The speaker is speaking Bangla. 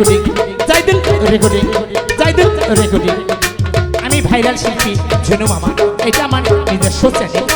Recording Zaidul recording Zaidul recording আমি ভাইরাল শিল্পী ঝেনু মামা। এটা আমার নিজস্ব চ্যানেল